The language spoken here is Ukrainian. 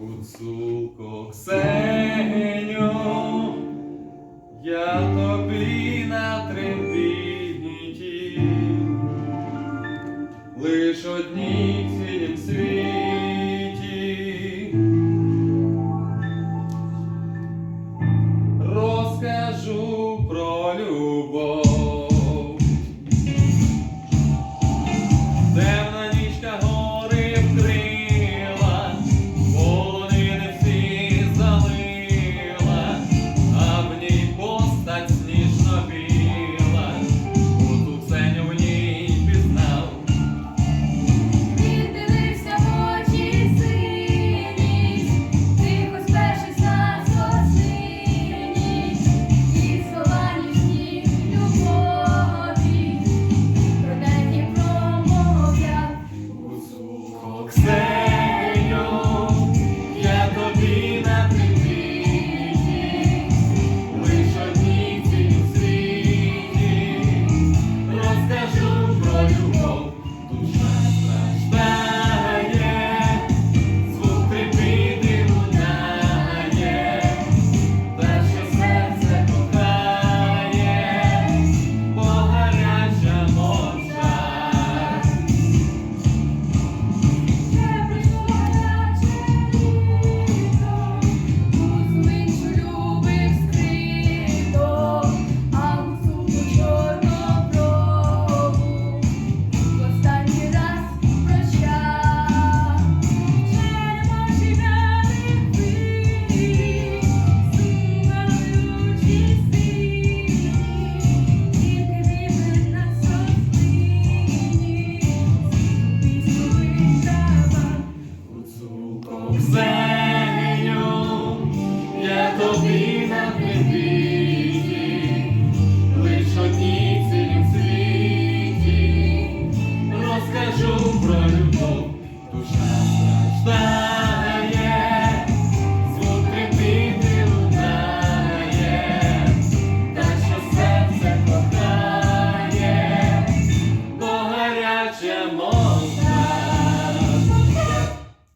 гуцулко Ксеньо, я тобі на трембітні лиш одні в світі, розкажу про любов.